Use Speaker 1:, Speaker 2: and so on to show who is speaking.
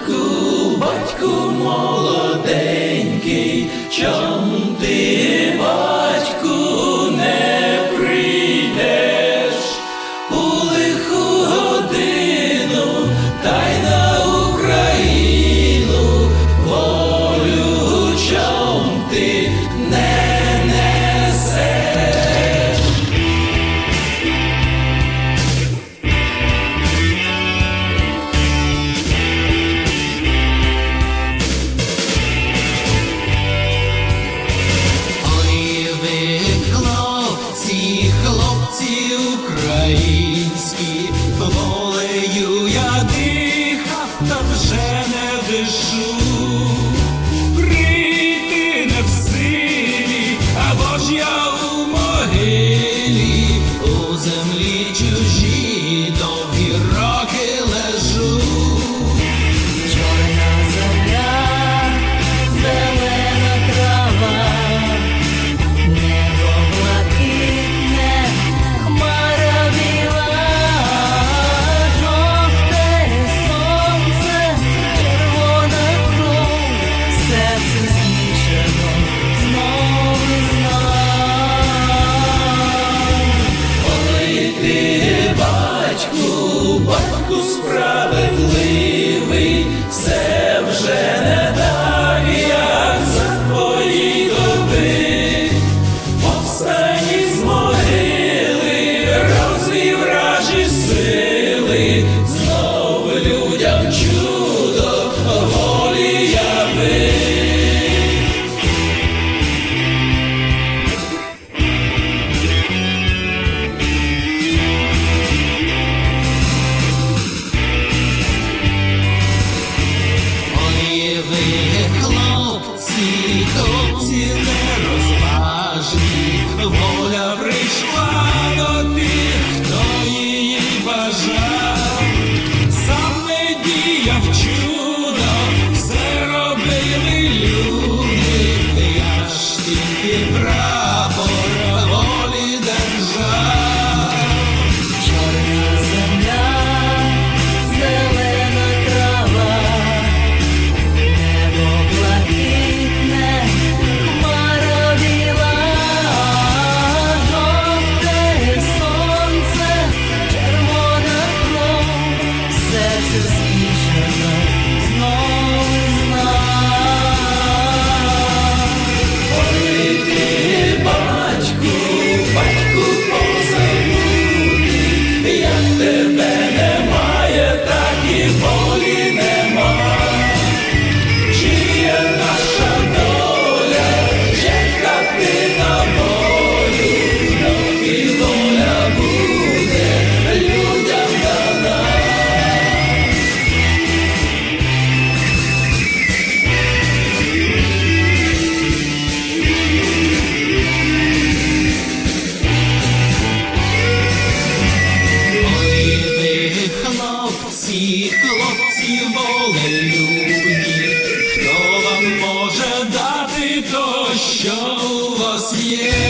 Speaker 1: батьку, батьку молоденький, чом воля прийшла всі хлопці волелюбні, хто вам може дати то, що у вас є.